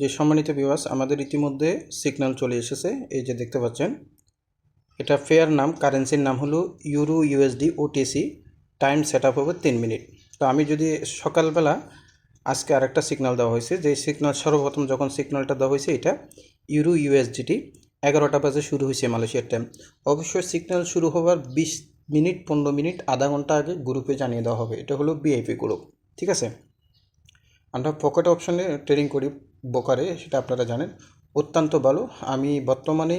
যে সম্মানিত বিবাস আমাদের ইতিমধ্যে সিগন্যাল চলে এসেছে। এই যে দেখতে পাচ্ছেন, এটা ফেয়ার নাম কারেন্সির নাম হলো euro USD OTC time set up হবে তিন মিনিট তো আমি যদি সকালবেলা আজকে আরেকটা সিগন্যাল দেওয়া হয়েছে, যে সিগন্যাল সর্বপ্রথম যখন সিগন্যালটা দেওয়া হয়েছে এটা ইউরো ইউএসডিটি এগারোটা বাজে শুরু হয়েছে মালয়েশিয়ার টাইম অবশ্যই সিগন্যাল শুরু হওয়ার বিশ মিনিট, পনেরো মিনিট, আধা ঘণ্টা আগে গ্রুপে জানিয়ে দেওয়া হবে। এটা হলো বিআইপি গ্রুপ ঠিক আছে? আমরা পকেট অপশনে ট্রেডিং করি। বোকারে, সেটা আপনারা জানেন, অত্যন্ত ভালো। আমি বর্তমানে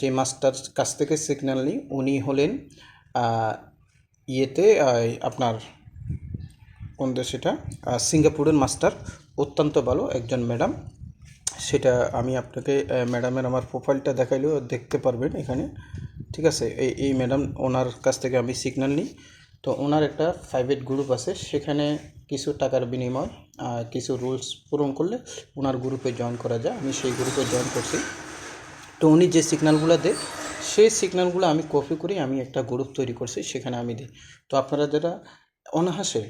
যে মাস্টার কাছ থেকে সিগন্যাল নিই, উনি হলেন ইয়েতে আপনার, কোন দেশ সেটা? সিঙ্গাপুরের মাস্টার, অত্যন্ত ভালো একজন ম্যাডাম। সেটা আমি আপনাকে ম্যাডামের আমার প্রোফাইলটা দেখাইলেও দেখতে পারবেন এখানে। ঠিক আছে? এই এই ম্যাডাম, ওনার কাছ থেকে আমি সিগন্যাল নিই। তো ওনার একটা প্রাইভেট গ্রুপ আছে, সেখানে কিছু টাকার বিনিময় কিছু রুলস পূরণ করলে ওনার গ্রুপে জয়েন করা যায়। আমি সেই গ্রুপে জয়েন করছি। তো উনি যে সিগন্যালগুলো দেয়, সেই সিগন্যালগুলো আমি কপি করে, আমি একটা গ্রুপ তৈরি করছি, সেখানে আমি দিই। তো আপনারা যারা অনাহাসে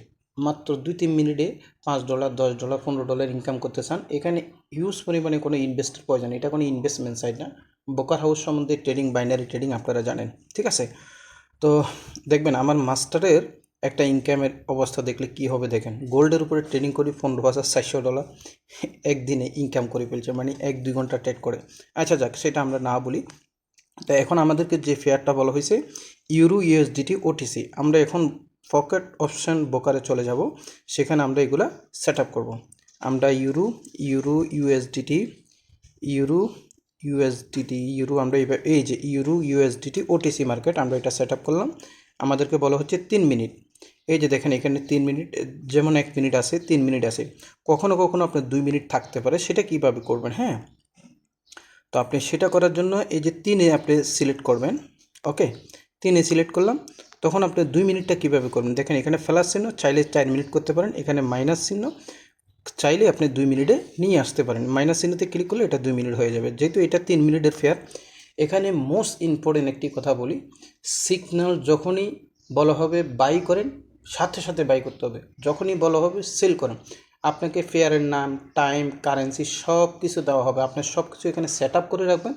মাত্র দুই তিন মিনিটে পাঁচ ডলার দশ ডলার পনেরো ডলার ইনকাম করতে চান, এখানে হিউজ পরিমাণে কোনো ইনভেস্টের প্রয়োজন। এটা কোনো ইনভেস্টমেন্ট সাইট না। বোকার হাউস সম্বন্ধে ট্রেডিং বাইনারি ট্রেডিং আপনারা জানেন। ঠিক আছে? তো দেখবেন আমার মাস্টারের একটা ইনকামের অবস্থা দেখলে কি হবে দেখেন। গোল্ডের উপরে ট্রেডিং করি পনেরো হাজার চারশো ডলার একদিনে ইনকাম করে ফেলছে মানে এক দুই ঘণ্টা ট্রেড করে। আচ্ছা যাক, সেটা আমরা না বলি। তো এখন আমাদেরকে যে ফেয়ারটা বলা হয়েছে ইউরো ইউএসডিটি ওটিসি আমরা এখন পকেট অপশন বোকারে চলে যাব, সেখানে আমরা এগুলা সেট আপ করব। আমরা euro euro USDT euro USDT euro আমরা এই যে ইউরো ইউএসডিটি ওটিসি মার্কেট আমরা এটা সেট করলাম। আমাদেরকে বলা হচ্ছে তিন মিনিট। এই যে দেখেন এখানে তিন মিনিট, যেমন এক মিনিট আছে, তিন মিনিট আছে। কখনো কখনো আপনার দুই মিনিট থাকতে পারে, সেটা কীভাবে করবেন হ্যাঁ? তো আপনি সেটা করার জন্য এই যে তিনে আপনি সিলেক্ট করবেন ওকে তিনে সিলেক্ট করলাম, তখন আপনি দুই মিনিটটা কীভাবে করবেন? দেখেন এখানে ফ্ল্যাশ চিহ্ন, চাইলে চার মিনিট করতে পারেন, এখানে মাইনাস চিহ্ন চাইলে আপনি দুই মিনিটে নিয়ে আসতে পারেন। মাইনাস চিহ্নতে ক্লিক করলে এটা দুই মিনিট হয়ে যাবে। যেহেতু এটা তিন মিনিটের ফেয়ার এখানে মোস্ট ইম্পর্টেন্ট একটি কথা বলি সিগন্যাল যখনই বলা হবে বাই করেন, সাথে সাথে বাই করতে হবে। যখনই বলা হবে সেল করেন। আপনাকে ফেয়ারের নাম টাইম কারেন্সি সব কিছু দেওয়া হবে। আপনি সব কিছু এখানে সেট করে রাখবেন।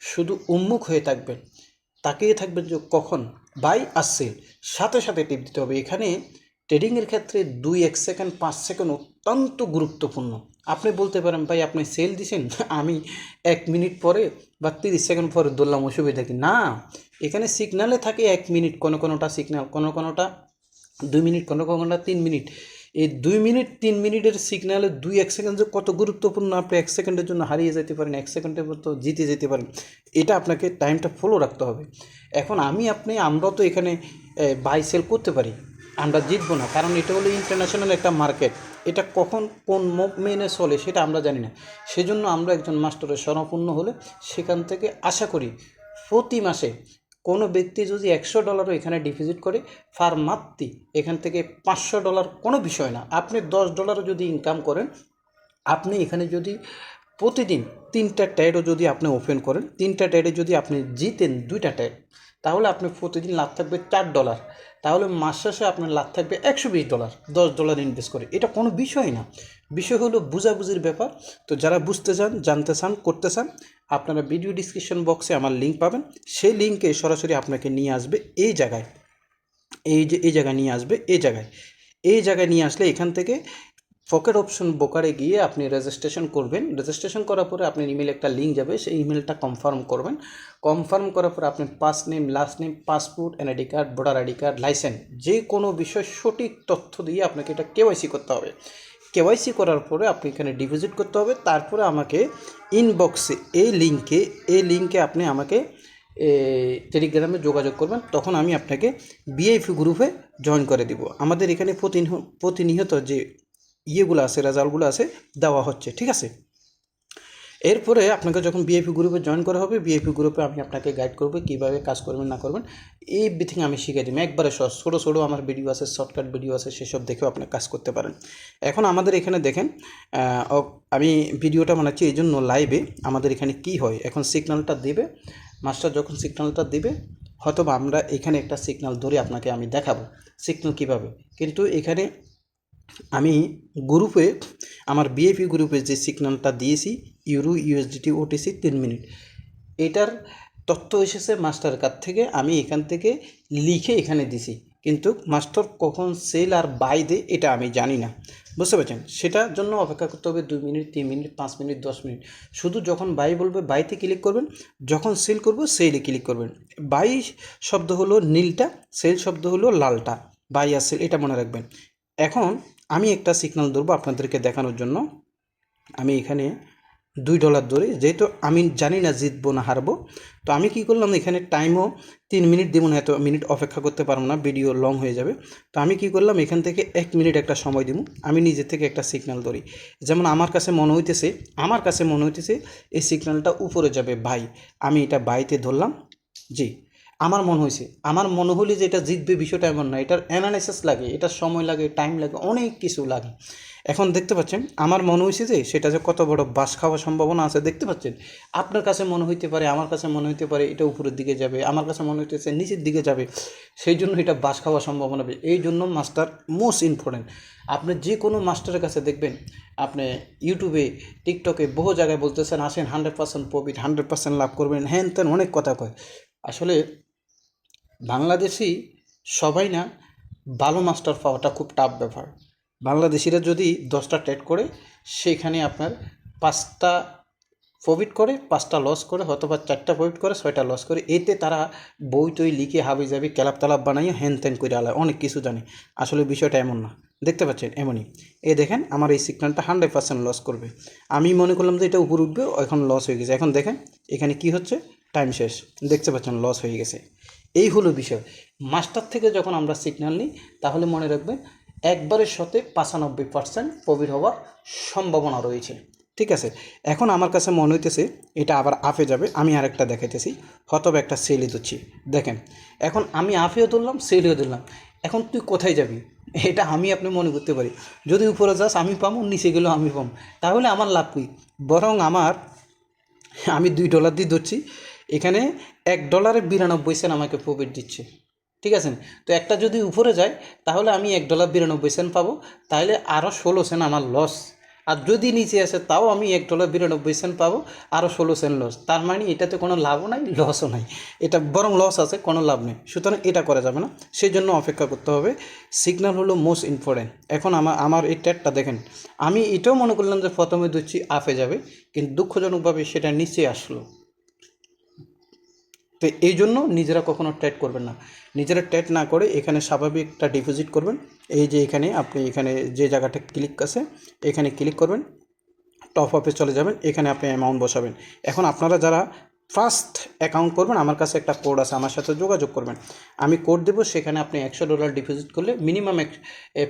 শুধু উন্মুখ হয়ে থাকবেন। তাকিয়ে থাকবেন যে কখন? বাই আর সেল সাথে সাথে টিপ দিতে হবে। এখানে ট্রেডিংয়ের ক্ষেত্রে দুই এক সেকেন্ড, পাঁচ সেকেন্ড অত্যন্ত গুরুত্বপূর্ণ। আপনি বলতে পারেন, ভাই, আপনি সেল দিছেন, আমি এক মিনিট পরে বা তিরিশ সেকেন্ড পরে দৌড়লাম অসুবিধা কি? না, এখানে সিগনালে থাকে এক মিনিট, কোনো কোনোটা সিগনাল কোনো কোনোটা দুই মিনিট, কোনো কোনোটা তিন মিনিট। এই দুই মিনিট, তিন মিনিটের সিগনালে দুই এক সেকেন্ড যে কত গুরুত্বপূর্ণ, আপনি এক সেকেন্ডের জন্য হারিয়ে যেতে পারেন, এক সেকেন্ডের মতো জিতে যেতে পারেন, এটা আপনাকে টাইমটা ফলো রাখতে হবে। এখন আমি, আপনি, আমরা তো এখানে বাই সেল করতে পারি। আমরা জিতবো না, কারণ এটা হলো ইন্টারন্যাশনাল একটা মার্কেট এটা কখন কোন মেনে চলে সেটা আমরা জানি না। সেজন্য আমরা একজন মাস্টারের স্বর্ণপূর্ণ হলে সেখান থেকে আশা করি প্রতি মাসে কোনো ব্যক্তি যদি একশো ডলারও এখানে ডিপোজিট করে ফার মাত্রি এখান থেকে পাঁচশো ডলার কোনো বিষয় না। আপনি দশ ডলারও যদি ইনকাম করেন, আপনি এখানে যদি প্রতিদিন তিনটা ট্যাডও যদি আপনি ওপেন করেন, তিনটা ট্যাডে যদি আপনি জিতেন, দুইটা ট্যাড তাহলে আপনি প্রতিদিন লাভ থাকবে চার ডলার তাহলে মাস শেষে আপনার লাভ থাকবে একশো বিশ ডলার দশ ডলার ইনভেস্ট করে। এটা কোনো বিষয় না। বিষয় হলো বুঝাবুঝির ব্যাপার। তো যারা বুঝতে চান, জানতে চান, করতে চান, আপনারা ভিডিও ডিসক্রিপশন বক্সে আমার লিঙ্ক পাবেন। সেই লিঙ্কে সরাসরি আপনাকে নিয়ে আসবে এই জায়গায়। এই যে, এই জায়গায় নিয়ে আসবে, এই জায়গায়। এই জায়গায় নিয়ে আসলে এখান থেকে পকেট অপশন বোকারে গিয়ে আপনি রেজিস্ট্রেশন করবেন। রেজিস্ট্রেশন করার পরে আপনার ইমেল একটা লিঙ্ক যাবে, সেই ইমেলটা কনফার্ম করবেন। কনফার্ম করার পরে আপনি first name last name passport NID card voter ID card licence যে কোনো বিষয় সঠিক তথ্য দিয়ে আপনাকে এটা কেওয়াইসি করতে হবে। কেওয়াইসি করার পরে আপনি এখানে ডিপোজিট করতে হবে। তারপরে আমাকে ইনবক্সে এই লিঙ্কে এই লিঙ্কে আপনি আমাকে টেলিগ্রামে যোগাযোগ করবেন। তখন আমি আপনাকে বিআইপি গ্রুপে জয়েন করে দিব। আমাদের এখানে প্রতিনিয়ত যে ইয়েগুলো আছে, রেজাল্টগুলো আছে, দেওয়া হচ্ছে, ঠিক আছে? এরপরে আপনাকে যখন বিএপি গ্রুপে জয়েন করা হবে বিএপি গ্রুপে আমি আপনাকে গাইড করব কীভাবে কাজ করবেন, না করবেন। এই বিথিং আমি শিখে দিই একবারে সহজ ছোটো ছোটো আমার ভিডিও আছে শর্টকাট ভিডিও আছে, সেসব দেখেও আপনি কাজ করতে পারেন। এখন আমাদের এখানে দেখেন আমি ভিডিওটা বানাচ্ছি এই জন্য লাইভে আমাদের এখানে কি হয়? এখন সিগন্যালটা দেবে মাস্টার যখন সিগন্যালটা দেবে হয়তো আমরা এখানে একটা সিগন্যাল ধরে আপনাকে আমি দেখাবো। সিগন্যাল কীভাবে? কিন্তু এখানে আমি গ্রুপে, আমার বিএপি গ্রুপে যে সিগন্যালটা দিয়েছি ইউরো ইউএসডিটি ওটিসি তিন মিনিট। এটার তথ্য এসেছে মাস্টার কাছ থেকে, আমি এখান থেকে লিখে এখানে দিছি। কিন্তু মাস্টার কখন সেল আর বাই দে এটা আমি জানি না। বুঝতে পারছেন? সেটার জন্য অপেক্ষা করতে হবে দুই মিনিট, তিন মিনিট, পাঁচ মিনিট, দশ মিনিট। শুধু যখন বাই বলবে বাইতে ক্লিক করবেন। যখন সেল করব সেলে ক্লিক করবেন। বাই শব্দ হলো নীলটা সেল শব্দ হলো লালটা। বাই আর সেল এটা মনে রাখবেন। এখন আমি একটা সিগনাল ধরবো আপনাদেরকে দেখানোর জন্য। আমি এখানে দুই ডলার ধরে, যেহেতু আমি জানি না জিতবো না হারবো, তো আমি কি করলাম, এখানে টাইমও তিন মিনিট দেবো না, এত মিনিট অপেক্ষা করতে পারব না ভিডিও লং হয়ে যাবে। তো আমি কি করলাম, এখান থেকে এক মিনিট একটা সময় দিব, আমি নিজে থেকে একটা সিগন্যাল ধরি। যেমন আমার কাছে মনে হইতেছে, আমার কাছে মনে হইতেছে এই সিগন্যালটা উপরে যাবে, ভাই। আমি এটা বাইতে ধরলাম, জি। আমার মনে হয়েছে আমার মনে হলে যে এটা জিতবে বিষয়টা এমন না। এটার অ্যানালাইসিস লাগে, এটার সময় লাগে টাইম লাগে, অনেক কিছু লাগে। এখন দেখতে পাচ্ছেন, আমার মনে হয়েছে যে সেটা যে কত বড় বাস খাওয়ার সম্ভাবনা আছে, দেখতে পাচ্ছেন? আপনার কাছে মনে হইতে পারে, আমার কাছে মনে হইতে পারে এটা উপরের দিকে যাবে, আমার কাছে মনে হইতেছে নিচের দিকে যাবে। সেই জন্য এটা বাস খাওয়ার সম্ভাবনা হবে এই জন্য মাস্টার মোস্ট ইম্পর্টেন্ট আপনি যে কোনো মাস্টারের কাছে দেখবেন, আপনি ইউটিউবে টিকটকে বহু জায়গায় বলতেছেন, আসেন hundred percent profit hundred percent লাভ করবেন, হ্যান ত্যান অনেক কথা কয়। আসলে বাংলাদেশি সবাই না ভালো মাস্টার পাওয়াটা খুব টাফ ব্যাপার। বাংলাদেশিরা যদি দশটা ট্রেড করে, সেখানে আপনার পাঁচটা প্রফিট করে, পাঁচটা লস করে হয়তো বা চারটা প্রফিট করে, ছয়টা লস করে, এতে তারা বই টই লিখে হাবি যাবি, ক্যালাপ তালাপ বানাইয়ে হ্যান ত্যান করে আলায়, অনেক কিছু জানে। আসলে বিষয়টা এমন না, দেখতে পাচ্ছেন, এমনই। এ দেখেন, আমার এই সিগন্যালটা হান্ড্রেড পার্সেন্ট লস করবে। আমি মনে করলাম যে এটা উপর উঠবে, এখন লস হয়ে গেছে। এখন দেখেন, এখানে কি হচ্ছে? টাইম শেষ, দেখতে পাচ্ছেন লস হয়ে গেছে। এই হলো বিষয়। মাস্টার থেকে যখন আমরা সিগন্যাল নিই, তাহলে মনে রাখবেন একবারের সাথে পঁচানব্বই পার্সেন্ট প্রফিট হওয়ার সম্ভাবনা রয়েছে। ঠিক আছে? এখন আমার কাছে মনে হইতেছে এটা আবার আফে যাবে। আমি আরেকটা দেখাইতেছি। হয়তো একটা সেলে দিচ্ছি দেখেন, এখন আমি আফেও ধরলাম সেলেও ধরলাম। এখন তুই কোথায় যাবি? এটা আমি আপনি মনে করতে পারি। যদি উপরে যাস, আমি পাবো নিচে গেলেও আমি পাবো তাহলে আমার লাভ কী বরং আমার, আমি দুই ডলার দিয়ে ধরছি। এখানে এক ডলারে বিরানব্বই সেন্ট আমাকে প্রফিট দিচ্ছে। ঠিক আছে? তো একটা যদি উপরে যায়, তাহলে আমি এক ডলার বিরানব্বই সেন্ট পাবো, তাহলে আরও ষোলো সেন্ট আমার লস আর যদি নিচে আসে, তাও আমি এক ডলার বিরানব্বই সেন্ট পাবো আরও ষোলো সেন্ট লস তার মানে এটাতে কোনো লাভও নাই লসও নাই। এটা বরং লস আছে, কোনো লাভ নেই। সুতরাং এটা করা যাবে না। সেই জন্য অপেক্ষা করতে হবে। সিগন্যাল হলো মোস্ট ইম্পর্টেন্ট এখন আমার আমার এই ট্যাটটা দেখেন। আমি এটাও মনে করলাম যে প্রথমে দিচ্ছি আফে যাবে, কিন্তু দুঃখজনকভাবে সেটা নিচে আসলো। তো এই জন্য নিজেরা কখনো ট্রেড করবেন না। নিজেরা ট্রেড না করে এখানে স্বাভাবিকটা ডিপোজিট করবেন। এই যে এখানে আপনি এখানে যে জায়গাটা ক্লিক আছে, এখানে ক্লিক করবেন। টপ আপে চলে যাবেন, এখানে আপনি অ্যামাউন্ট বসাবেন। এখন আপনারা যারা ফার্স্ট অ্যাকাউন্ট করবেন, আমার কাছে একটা কোড আছে, আমার সাথে যোগাযোগ করবেন। আমি কোড দেবো, সেখানে আপনি একশো ডলার ডিপোজিট করলে মিনিমাম এক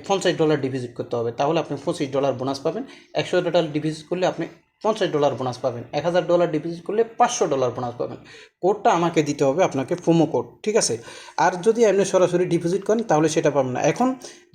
পঞ্চাশ ডলার ডিপোজিট করতে হবে। তাহলে আপনি পঁচিশ ডলার বোনাস পাবেন। একশো ডলার ডিপোজিট করলে আপনি পঞ্চাশ ডলার বোনাস পাবেন, এক হাজার ডলার ডিপোজিট করলে পাঁচশো ডলার বোনাস পাবেন। কোডটা আমাকে দিতে হবে আপনাকে প্রোমো কোড ঠিক আছে? আর যদি আপনি সরাসরি ডিপোজিট করেন, তাহলে সেটা পাবেন না। এখন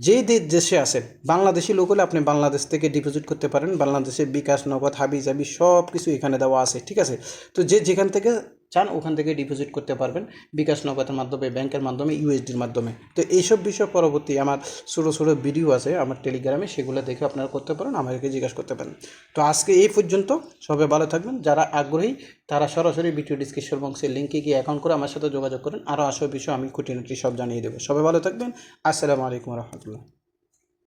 যেই দেশে আসে বাংলাদেশি লোক হলে আপনি বাংলাদেশ থেকে ডিপোজিট করতে পারেন। বাংলাদেশে বিকাশ, নগদ হাবি জাবি সব কিছু এখানে দেওয়া আছে, ঠিক আছে? তো যে যেখান থেকে চান, ওখান থেকে ডিপোজিট করতে পারবেন বিকাশ নগদের মাধ্যমে, ব্যাংকের মাধ্যমে ইউএসডির মাধ্যমে। তো এইসব বিষয় পরবর্তী আমার ছোটো ছোটো ভিডিও আছে, আমার টেলিগ্রামে সেগুলো দেখে আপনারা করতে পারেন আমাকে জিজ্ঞাসা করতে পারেন। তো আজকে এই পর্যন্ত, সবাই ভালো থাকবেন। যারা আগ্রহী, তারা সরাসরি ভিডিও ডিসক্রিপশন বক্সের লিঙ্কে গিয়ে অ্যাকাউন্ট করে আমার সাথে যোগাযোগ করেন। আরও আসল বিষয় আমি খুঁটিনাটি সব জানিয়ে দেবো। সবাই ভালো থাকবেন। আসসালামু আলাইকুম রহমতুল্লাহ।